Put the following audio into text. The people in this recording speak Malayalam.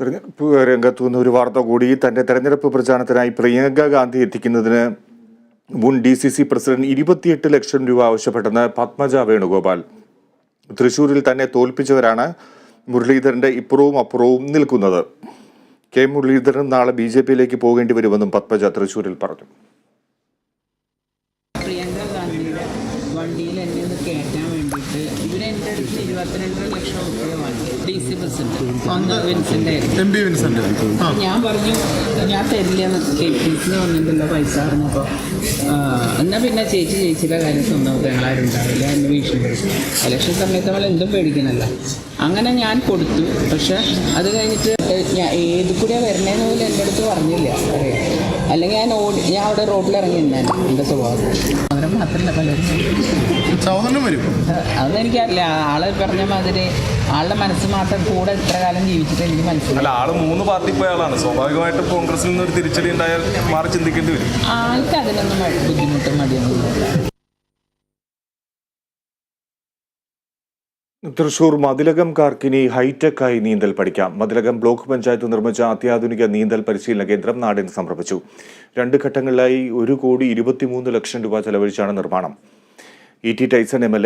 തെരഞ്ഞെടുപ്പ് രംഗത്തു നിന്ന് ഒരു വാർത്ത കൂടി. തന്റെ തെരഞ്ഞെടുപ്പ് പ്രചാരണത്തിനായി പ്രിയങ്ക ഗാന്ധി എത്തിക്കുന്നതിന് മുൻ ഡി സി സി പ്രസിഡന്റ് ഇരുപത്തിയെട്ട് ലക്ഷം രൂപ ആവശ്യപ്പെട്ടെന്ന് പത്മജ വേണുഗോപാൽ. തൃശൂരിൽ തന്നെ തോൽപ്പിച്ചവരാണ് മുരളീധരന്റെ ഇപ്പുറവും അപ്പുറവും നിൽക്കുന്നത്. കെ മുരളീധരൻ നാളെ ബി ജെ പിയിലേക്ക് പോകേണ്ടി വരുമെന്നും പത്മജ തൃശൂരിൽ പറഞ്ഞു. പ്രിയങ്ക ഗാന്ധിയുടെ വണ്ടിയിൽ എന്നെ ഒന്ന് കയറ്റാൻ വേണ്ടിയിട്ട് ഇവരെന്റെ അടുത്ത് ഇരുപത്തിരണ്ടര ലക്ഷം രൂപ വാങ്ങി. ഡി സി ബസ്സിന്റെ വിൻസെന്റ് വിൻസിന്റെ എം പി വിൻസിന്റെ ഞാൻ പറഞ്ഞു ഞാൻ തരില്ല എന്ന് കെ പി സിന് പറഞ്ഞിട്ടുള്ള പൈസ പറഞ്ഞപ്പോൾ എന്നാൽ പിന്നെ ചേച്ചി ചേച്ചിയുടെ കാര്യം സ്വന്തം ഞങ്ങളാരും ഉണ്ടാവില്ല എന്ന് ഭീഷണിപ്പെടുത്തി ഇലക്ഷൻ സമയത്ത് നമ്മൾ എന്തും പേടിക്കണല്ല. അങ്ങനെ ഞാൻ കൊടുത്തു. പക്ഷെ അത് കഴിഞ്ഞിട്ട് ഞാൻ ഏത് കൂടിയാണ് വരണേന്ന് പോലും എന്റെ അടുത്ത് പറഞ്ഞില്ല. അറിയാം. അല്ലെങ്കിൽ ഞാൻ ഓടി ഞാൻ അവിടെ റോഡിൽ ഇറങ്ങി നിന്നേനെ എന്റെ സ്വഭാവം. അവരെ മാത്രമല്ല പലരും. സഹോദരനും വരും. അതൊന്നും എനിക്കറിയില്ല ആൾ പറഞ്ഞ മാതിരി ആളുടെ മനസ്സ് മാത്രം കൂടെ ഇത്ര കാലം ജീവിച്ചിട്ട് എനിക്ക് മനസ്സിലായി. അല്ല ആൾ മൂന്ന് പാർട്ടി പോയ ആളാണ്. സ്വാഭാവികമായിട്ടും കോൺഗ്രസിൽ നിന്ന് ഒരു തിരിച്ചടി ഉണ്ടായാൽ മാറി ചിന്തിക്കേണ്ടി വരും. ആൾക്ക് അതിനൊന്നും മടി- ബുദ്ധിമുട്ടും മടിയൊന്നുമില്ല തൃശൂർ മതിലകം കാർക്കിനി ഹൈടെക്കായി നീന്തൽ പഠിക്കാം. മതിലകം ബ്ലോക്ക് പഞ്ചായത്ത് നിർമ്മിച്ച അത്യാധുനിക നീന്തൽ പരിശീലന കേന്ദ്രം നാടിന് സമർപ്പിച്ചു. രണ്ട് ഘട്ടങ്ങളിലായി ഒരു കോടി ഇരുപത്തിമൂന്ന് ലക്ഷം രൂപ ചെലവഴിച്ചാണ് നിർമ്മാണം. E T Tyson M L A